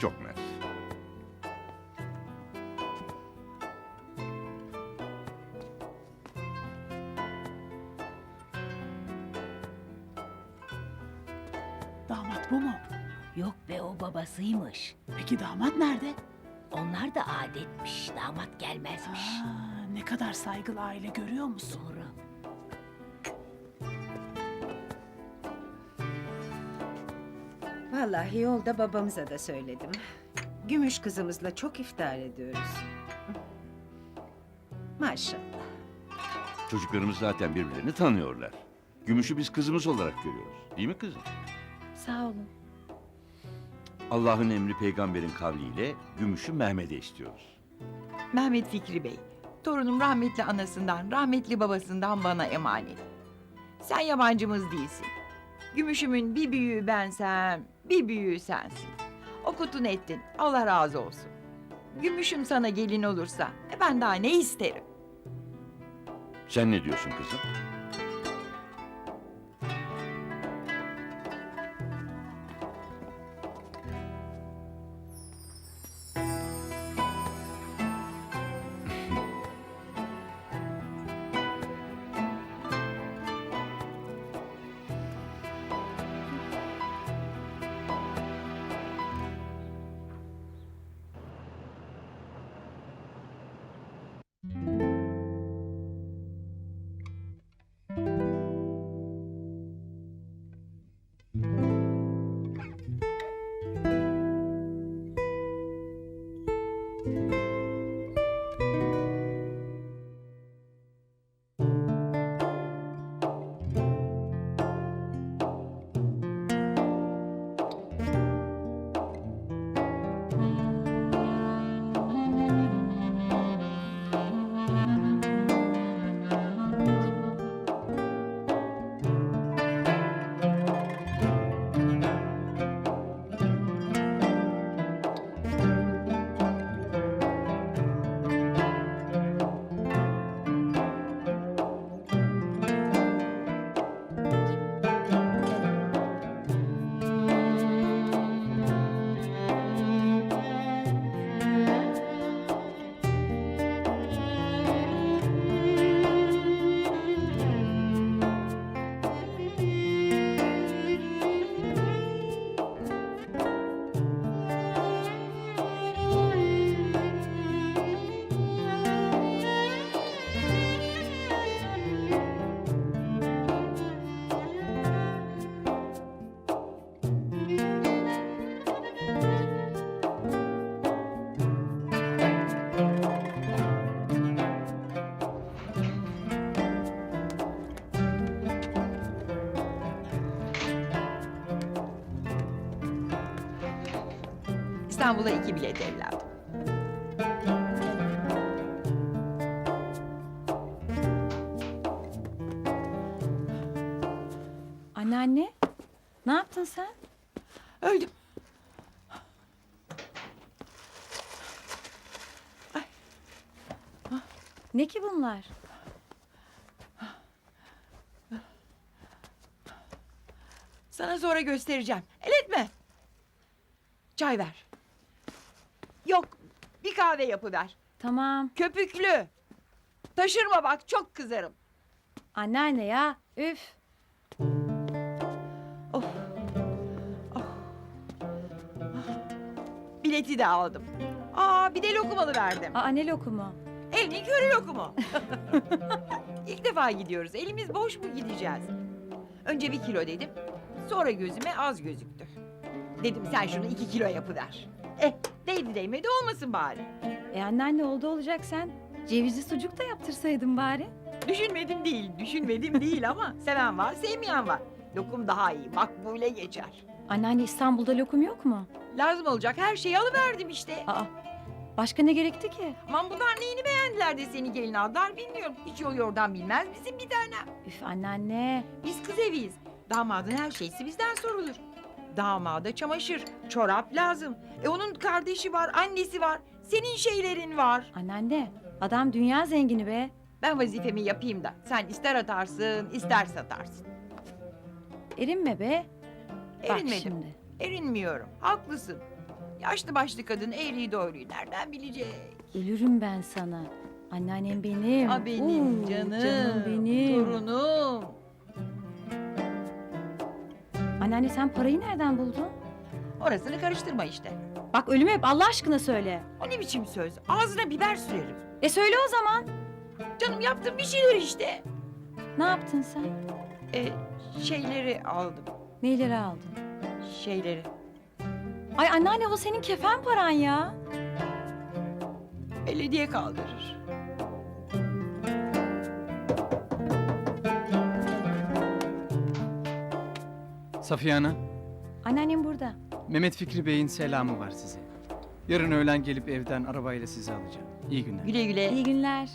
Çok mersi. Damat bu mu? Yok be o babasıymış. Peki damat nerede? Onlar da adetmiş. Damat gelmezmiş. Aa, ne kadar saygılı aile görüyor musun? Doğru. Vallahi yolda babamıza da söyledim. Gümüş kızımızla çok iftar ediyoruz. Maşallah. Çocuklarımız zaten birbirlerini tanıyorlar. Gümüşü biz kızımız olarak görüyoruz. Değil mi kızım? Sağ olun. Allah'ın emri peygamberin kavliyle Gümüş'ü Mehmet'e istiyoruz. Mehmet Fikri Bey. Torunum rahmetli anasından, rahmetli babasından bana emanet. Sen yabancımız değilsin. Gümüşümün bir büyüğü bensem, bir büyüğü sensin. Okutun ettin, Allah razı olsun. Gümüşüm sana gelin olursa, e ben daha ne isterim? Sen ne diyorsun kızım? İstanbul'a iki bilet evladım. Anneanne, ne yaptın sen? Öldüm. Ne ki bunlar? Sana sonra göstereceğim. El etme. Çay ver. Bir kahve yapıver. Tamam. Köpüklü. Taşırma bak, çok kızarım. Anneanne ya, üf. Of. Of. Bileti de aldım. Aa, bir de lokumalı verdim. Aa ne lokumu? Elini körü lokumu. İlk defa gidiyoruz. Elimiz boş mu gideceğiz? Önce bir kilo dedim. Sonra gözüme az gözüktü. Dedim sen şunu iki kilo yapıver. Eh değdi değmedi olmasın bari. E anneanne oldu olacak sen. Cevizli sucuk da yaptırsaydın bari. Düşünmedim değil, düşünmedim değil ama seven var, sevmeyen var. Lokum daha iyi, makbule geçer. Anneanne İstanbul'da lokum yok mu? Lazım olacak her şeyi alıverdim işte. Aa, başka ne gerekti ki? Aman bunlar neyini beğendiler de seni gelin aldılar bilmiyorum. Hiç yol yordan bilmez bizim bir tane. Üf anneanne. Biz kız eviyiz. Damadın her şeysi bizden sorulur. Damada çamaşır, çorap lazım. E onun kardeşi var, annesi var. Senin şeylerin var. Anneanne, adam dünya zengini be. Ben vazifemi yapayım da sen ister atarsın, ister satarsın. Erinme be. Bak Erinmedim. şimdi. Erinmiyorum. Haklısın. Yaşlı başlı kadın eğriyi doğruyu nereden bilecek? Ölürüm ben sana. Anneannem benim. A benim Oo, canım, Canım Anneanne sen parayı nereden buldun? Orasını karıştırma işte. Bak ölümü hep Allah aşkına söyle. O ne biçim söz? Ağzına biber sürerim. E söyle o zaman. Canım yaptığım bir şeyler işte. Ne yaptın sen? E, şeyleri aldım. Neyleri aldın? Şeyleri. Ay anneanne o senin kefen paran ya. Belediye kaldırır. Safiye Ana, Anneannem burada. Mehmet Fikri Bey'in selamı var size. Yarın öğlen gelip evden arabayla sizi alacağım. İyi günler. Güle güle. İyi günler.